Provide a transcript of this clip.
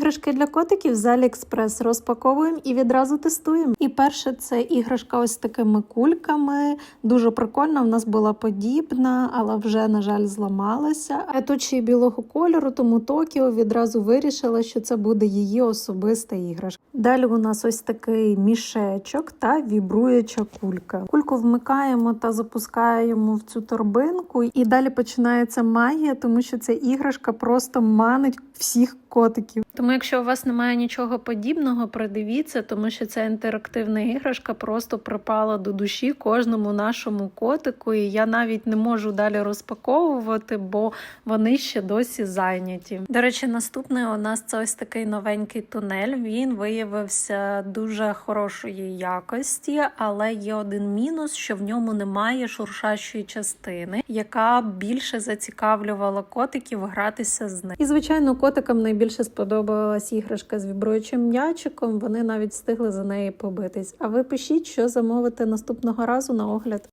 Іграшки для котиків з Aliexpress розпаковуємо і відразу тестуємо. І перше це іграшка ось такими кульками. Дуже прикольна. В нас була подібна, але вже, на жаль, зламалася. А тут ще білого кольору, тому Токіо відразу вирішила, що це буде її особиста іграшка. Далі у нас ось такий мішечок та вібруюча кулька. Кульку вмикаємо та запускаємо в цю торбинку, і далі починається магія, тому що ця іграшка просто манить всіх котиків. Тому, якщо у вас немає нічого подібного, придивіться, тому що ця інтерактивна іграшка просто припала до душі кожному нашому котику, і я навіть не можу далі розпаковувати, бо вони ще досі зайняті. До речі, наступний у нас це ось такий новенький тунель. Він виявився дуже хорошої якості, але є один мінус, що в ньому немає шуршащої частини, яка більше зацікавлювала котиків гратися з ним. І звичайно, котикам найбільше сподобалась іграшка з вібруючим м'ячиком. Вони навіть встигли за неї побитись. А ви пишіть, що замовити наступного разу на огляд.